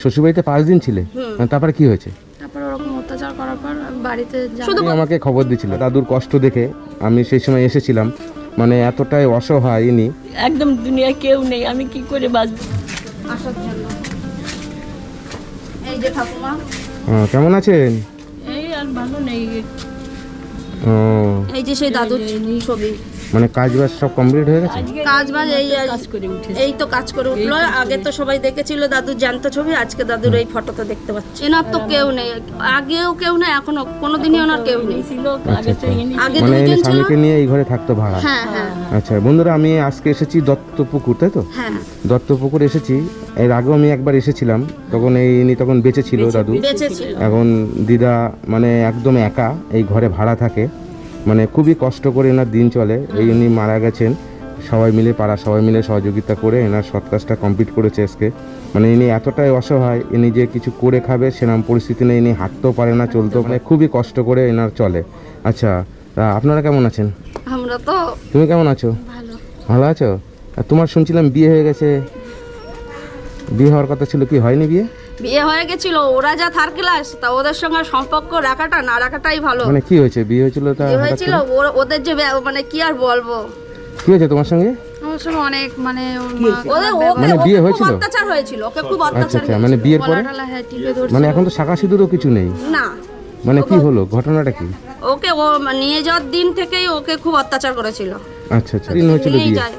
শ্বশুরবাড়িতে পাঁচ দিন ছিলে? তারপরে কি হয়েছে? তারপর ওরকম অত্যাচার করার পর বাড়িতে আমাকে খবর দিয়েছিল দাদুর কষ্ট দেখে আমি সেই সময় এসেছিলাম। মানে এতটাই অসহায় ইনি। একদম দুনিয়ায় কেউ নেই আমি কি করে বাঁচবো? আসার জন্য। এই যে ঠাকুমা। কেমন আছেন? এই আর ভালো নেই। ও, এই যে সেই দাদুর ছবি। মানে কাজ বাজ সব কমপ্লিট হয়ে গেছে? কাজ বাজ এই কাজ করে উঠে এই তো কাজ করে উঠল। আগে তো সবাই দেখেছিল দাদুর জ্যান্ত ছবি আজকে দাদুর এই ফটোতে দেখতে পাচ্ছি। এনার তো কেউ নেই। আগেও কেউ নেই এখনও কোনোদিনই ওনার কেউ নেই। ছিল আগে তো ইনি আগে মানে এনে স্বামীকে নিয়ে এই ঘরে থাকতো ভাড়া? হ্যাঁ হ্যাঁ। আচ্ছা বন্ধুরা আমি আজকে এসেছি দত্তপুকুর তাই তো? হ্যাঁ। দত্তপুকুর এসেছি। এর আগেও আমি একবার এসেছিলাম। তখন এই ইনি তখন বেঁচে ছিল দাদু। বেঁচে ছিল। এখন দিদা মানে একদম একা এই ঘরে ভাড়া থাকে। মানে খুবই কষ্ট করে এনার দিন চলে। এই উনি মারা গেছেন। সবাই মিলে পাড়া সবাই মিলে সহযোগিতা করে এনার সৎ কাজটা কমপ্লিট করেছে আজকে। মানে ইনি এতটাই অসহায় ইনি যে কিছু করে খাবে সেরকম পরিস্থিতি নেই ইনি হাঁটতেও পারে না চলতেও মানে খুবই কষ্ট করে এনার চলে। আচ্ছা আপনারা কেমন আছেন? আমরা তো তুমি কেমন আছো? ভালো। ভালো আছো? আর তোমার শুনছিলাম বিয়ে হয়ে গেছে। বিয়ে হওয়ার কথা ছিল কি? হয়নি বিয়ে? বিয়ে হয়ে গেছিল ওরা যা থার্ড ক্লাস তা ওদের সঙ্গে সম্পর্ক রাখাটা না রাখাটাই ভালো। মানে কি হয়েছে? বিয়ে হয়েছিল তা বিয়ে হয়েছিল ওর- ওদের যে ব্যা- মানে কি আর বলব? কি হয়েছে তোমার সঙ্গে? আমার সঙ্গে অনেক মানে ওর মা ওদের ওকে মানে ওকে বিয়ে খুব হয়েছিল? অত্যাচার হয়েছিল ওকে খুব আচ্ছা অত্যাচার আচ্ছা মানে বিয়ের পরে? গলা হ্যাঁ টিপে মানে এখন তো শাখা সিঁদুরও কিছু নেই। না। মানে কি হলো? ঘটনাটা কি? ওকে ও নিয়ে যাওয়ার দিন থেকেই ওকে খুব অত্যাচার করেছিল। আচ্ছা আচ্ছা। দিন হয়েছিল নিয়ে বিয়ে? যায়।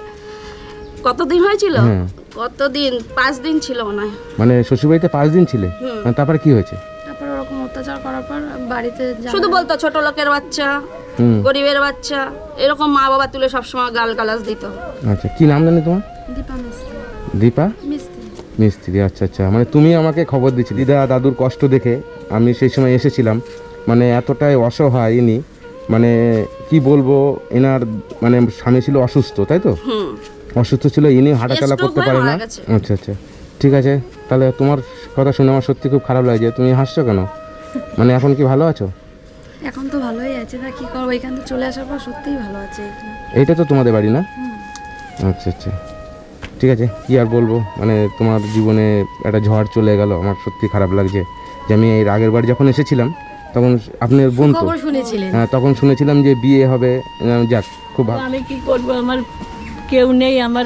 কতদিন হয়েছিল? হ্যাঁ। কতদিন? পাঁচ দিন ছিল মনে হয়। মানে শ্বশুরবাড়িতে পাঁচ দিন ছিলে? মানে তারপরে কি হয়েছে? তারপর ওরকম অত্যাচার করার পর বাড়িতে শুধু বলতো ছোট লোকের বাচ্চা হুম। গরিবের বাচ্চা এরকম মা বাবা তুলে সবসময় গাল গালাজ দিত। আচ্ছা কি নাম জানি তোমার? দীপা মিস্ত্রি। দীপা? মিস্ত্রি। মিস্ত্রি আচ্ছা আচ্ছা। মানে তুমি আমাকে খবর দিচ্ছি দিদা দাদুর কষ্ট দেখে আমি সেই সময় এসেছিলাম। মানে এতটাই অসহায় ইনি। মানে কি বলব এনার মানে স্বামী ছিল অসুস্থ তাই তো? হুম। অসুস্থ ছিল ইনি হাঁটাচলা করতে পারে না। আচ্ছা আচ্ছা। ঠিক আছে তাহলে তোমার কথা শুনে আমার সত্যি খুব খারাপ লাগছে। তুমি হাসছো কেন? মানে এখন কি ভালো আছো? এখন তো ভালোই আছে না কি করব? এখান থেকে চলে আসার পর সত্যিই ভালো আছে এইটা তো তোমাদের বাড়ি না? আচ্ছা আচ্ছা। ঠিক আছে কি আর বলব? মানে তোমার জীবনে একটা ঝড় চলে গেল আমার সত্যি খারাপ লাগছে। যে আমি এর আগের বার যখন এসেছিলাম তখন আপনার বোন তো শুনেছিলেন। হ্যাঁ তখন শুনেছিলাম যে বিয়ে হবে যাক খুব ভালো। আমি কি করব? আমার কেউ নেই আমার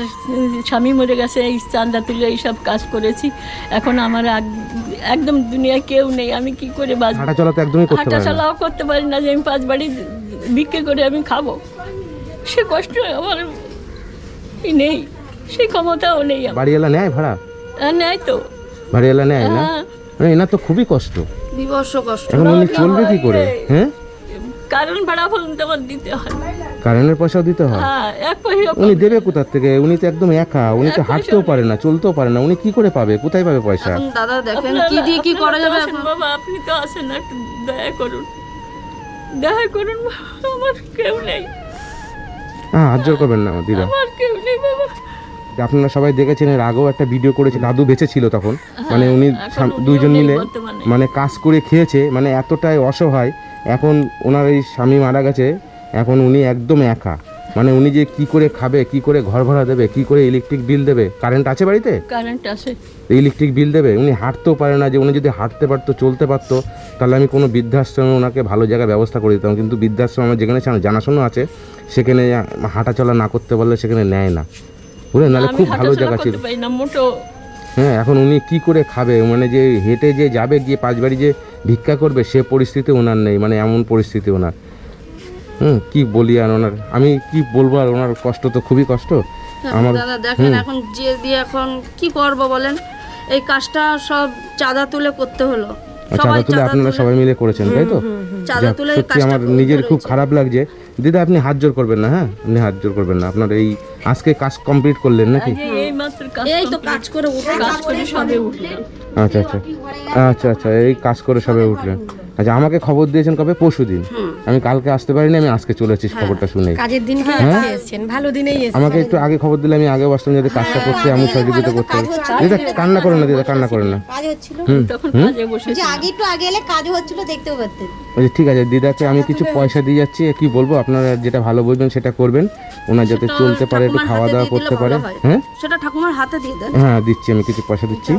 স্বামী মরে গেছে এই চান্দা তুলে এইসব কাজ করেছি। এখন আমার এক- একদম দুনিয়ায় কেউ নেই আমি কি করে বাঁচবো? হাঁটা চলাও করতে পারি না যে আমি পাঁচ বাড়ি বিক্রি করে আমি খাব। সে কষ্ট আমার নেই সেই ক্ষমতাও নেই বাড়িওয়ালা নেয় ভাড়া? নেয় তো। বাড়িওয়ালা নেয় না? হ্যাঁ। এনার তো খুবই কষ্ট। বিবর্ষ কষ্ট। এখন উনি চলবে কি করে? হ্যাঁ? কারণ ভাড়া আমার দিতে হয়। কারেন্টের পয়সাও দিতে হয়? হ্যাঁ এক পয়সা উনি দেবে কোথার থেকে? উনি তো একদম একা উনি তো হাঁটতেও পারে না চলতেও পারে না উনি কি করে পাবে? কোথায় পাবে পয়সা? এখন দাদা দেখেন আপনারা- কি দিয়ে কি করা যাবে এখন? বাবা আপনি তো আসেন একটু দয়া করুন। দয়া করুন বাবা, আমার কেউ নেই। হ্যাঁ হাত জোর করবেন না দিদা। আমার কেউ নেই বাবা। আপনারা সবাই দেখেছেন এর আগেও একটা ভিডিও করেছে দাদু বেঁচে ছিল তখন মানে উনি এখন উনিও দুইজন নেই মিলে বর্তমানে। মানে কাজ করে খেয়েছে মানে এতটাই অসহায় এখন ওনার এই স্বামী মারা গেছে এখন উনি একদম একা। মানে উনি যে কি করে খাবে কি করে ঘর ভাড়া দেবে কি করে ইলেকট্রিক বিল দেবে কারেন্ট আছে বাড়িতে? কারেন্ট আছে। ইলেকট্রিক বিল দেবে? উনি হাঁটতেও পারে না যে উনি যদি হাঁটতে পারতো চলতে পারতো তাহলে আমি কোনো বৃদ্ধাশ্রমে ওনাকে ভালো জায়গায় ব্যবস্থা করে দিতাম। কিন্তু বৃদ্ধাশ্রম আমার যেখানে জানাশোনা আছে সেখানে হাঁটা চলা না করতে পারলে সেখানে নেয় না। বুঝলেন? নাহলে খুব ভালো জায়গা ছিল। হ্যাঁ এখন উনি কি করে খাবে? মানে যে হেঁটে যে যাবে গিয়ে পাঁচ বাড়ি যে ভিক্ষা করবে সে পরিস্থিতি ওনার নেই মানে এমন পরিস্থিতি ওনার। হুম কি বলি আর ওনার? আমি কি বলব আর ওনার কষ্ট তো খুবই কষ্ট। আমার দাদা দেখেন এখন যে দিয়ে এখন কি করব বলেন? এই কাজটা সব চাঁদা তুলে করতে হলো। চাঁদা তুলে আপনারা সবাই মিলে করেছেন তাই তো? চাঁদা সত্যি আমার নিজের খুব খারাপ লাগছে। দিদা আপনি হাত জোর করবেন না হ্যাঁ? আপনি হাত জোর করবেন না। আপনার এই আজকে কাজ কমপ্লিট করলেন নাকি? মাত্র এই তো কাজ করে উঠে কাজ করে সবে উঠলাম। আচ্ছা আচ্ছা। আচ্ছা আচ্ছা এই কাজ করে সবে উঠলেন। আচ্ছা আমাকে খবর দিয়েছেন কবে? পরশু দিন। আমি কালকে আসতে পারিনি আমি আজকে চলে এসেছি খবরটা শুনে কাজের দিন এসেছেন? ভালো দিনেই এসেছেন। আমাকে একটু আগে খবর দিলে আমি আগে বসতাম যাতে কাজটা করতে আমি সহযোগিতা করতে পারি দিদা কান্না করেন না দিদা কান্না করেন না। কাজ হচ্ছিল? তখন কাজে বসেছি যে আগে একটু আগে এলে কাজ হচ্ছিল দেখতেও পারতেন। ওই ঠিক আছে দিদাকে আমি কিছু পয়সা দিয়ে যাচ্ছি কি বলব আপনারা যেটা ভালো বুঝবেন সেটা করবেন। ওনার যাতে চলতে পারে একটু খাওয়া দাওয়া করতে পারে। হ্যাঁ। সেটা ঠাকুমার হাতে দিয়ে দেন। হ্যাঁ দিচ্ছি আমি কিছু পয়সা দিচ্ছি।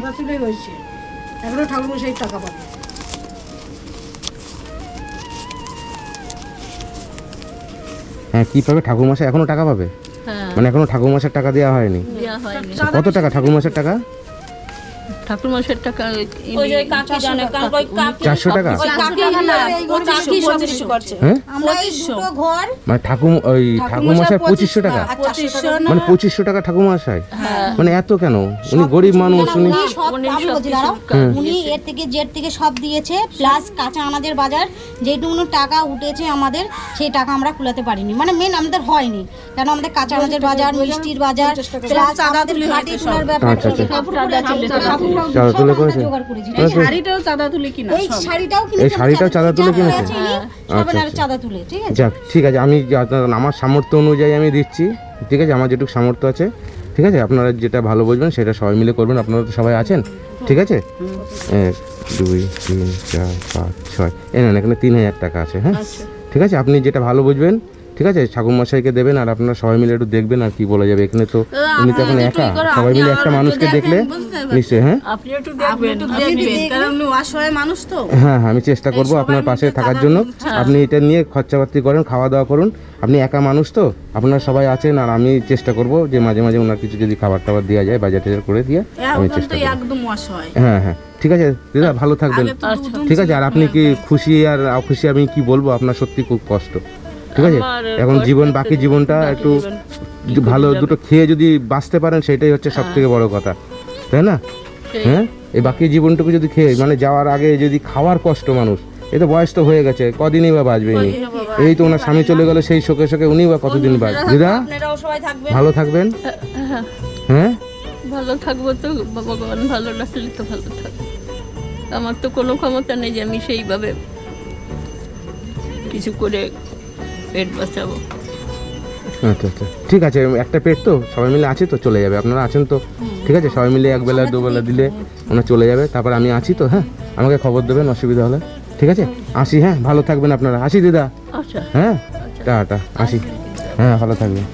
ঠাকুর মশাই টাকা পাবে। হ্যাঁ কী পাবে? ঠাকুরমশাই এখনও টাকা পাবে? হ্যাঁ। মানে এখনও ঠাকুরমশাইয়ের টাকা দেওয়া হয়নি। কত টাকা ঠাকুরমশাইয়ের টাকা? ঠাকুর মশাইয়ের টাকা ওই যে কাকি জানে কারণ ওই কাকি চারশো টাকা? ওই কাকি না ওই কাকি সব কিছু করছে। হ্যাঁ? আমরা এই দুটো ঘর। মানে ঠাকুর ওই টাকা? আর চারশো টাকা মানে পঁচিশশো টাকা ঠাকুরমশাই হ্যাঁ। মানে এত কেন? উনি গরিব মানুষ উনি উনি এর থেকে জেড থেকে সব দিয়েছে প্লাস কাঁচা আনাজের বাজার যেটুকুনো টাকা উঠেছে আমাদের সেই টাকা আমরা কুলাতে পারিনি। মানে মেন আমাদের হয়নি। কেন আমাদের কাঁচা আনাজের বাজার মিষ্টির বাজার প্লাস আমাদের তোলার ব্যাপার আচ্ছা, আচ্ছা। চাঁদা তুলে করেছে? জোগাড় শাড়িটাও চাঁদা তুলে কিনা এই শাড়িটাও এই শাড়িটাও চাঁদা তুলে কিনেছে? সবেন আচ্ছা, চাঁদা তুলে ঠিক আছে? যাক ঠিক আছে আমি আমার সামর্থ্য অনুযায়ী আমি দিচ্ছি ঠিক আছে? আমার যেটুকু সামর্থ্য আছে ঠিক আছে? আপনারা যেটা ভালো বুঝবেন সেটা সবাই মিলে করবেন আপনারা তো সবাই আছেন ঠিক আছে? এক দুই তিন চার পাঁচ ছয়। এই নেন এখানে তিন হাজার টাকা আছে হ্যাঁ? ঠিক আছে? আপনি যেটা ভালো বুঝবেন ঠিক আছে ঠাকুরমশাইকে দেবেন আর আপনারা সবাই মিলে একটু দেখবেন আর কি বলা যাবে। এখানে তো উনি তো এখন একা সবাই মিলে একটা মানুষকে দেখলে নিশ্চয়ই হ্যাঁ? আপনি একটু দেখবেন কারণ উনি অসহায় মানুষ তো। হ্যাঁ হ্যাঁ আমি চেষ্টা করব আপনার পাশে থাকার জন্য। আপনি এটা নিয়ে খরচাপাতি করেন খাওয়া দাওয়া করুন। আপনি একা মানুষ তো আপনারা সবাই আছেন আর আমি চেষ্টা করব যে মাঝে মাঝে ওনার কিছু যদি খাবার টাবার দেওয়া যায় বাজার টাজার করে দিয়ে আমি চেষ্টা করব। একদম অসহায়। হ্যাঁ হ্যাঁ ঠিক আছে দাদা ভালো থাকবেন। ঠিক আছে আর আপনি কি খুশি আর অখুশি আমি কি বলব? আপনার সত্যি খুব কষ্ট। ঠিক আছে? এখন জীবন বাকি জীবনটা একটু ভালো দুটো খেয়ে যদি বাঁচতে পারেন সেটাই হচ্ছে সব থেকে বড় কথা। তাই না? হ্যাঁ? এই বাকি জীবনটুকু যদি খেয়ে মানে যাওয়ার আগে যদি খাওয়ার কষ্ট মানুষ এই তো বয়স তো হয়ে গেছে কদিনই বা বাঁচবে ইনি? এই তো ওনার স্বামী চলে গেল সেই শোকে শোকে উনি বা কতদিন বাঁচবে? দিদা ভালো থাকবেন? হ্যাঁ, হ্যাঁ ভালো থাকব তো ভগবান ভালো রাখলে তো ভালো থাকব আমার তো কোনো ক্ষমতা নেই যে আমি সেইভাবে কিছু করে পেট বাঁচাবো আচ্ছা আচ্ছা। ঠিক আছে একটা পেট তো সবাই মিলে আছে তো চলে যাবে। আপনারা আছেন তো? ঠিক আছে সবাই মিলে একবেলা দুবেলা দিলে ওনার চলে যাবে। তারপর আমি আছি তো হ্যাঁ? আমাকে খবর দেবেন অসুবিধা হলে। ঠিক আছে? আসি হ্যাঁ? ভালো থাকবেন আপনারা। আসি দিদা। হ্যাঁ? টা টা আসি। হ্যাঁ ভালো থাকবেন।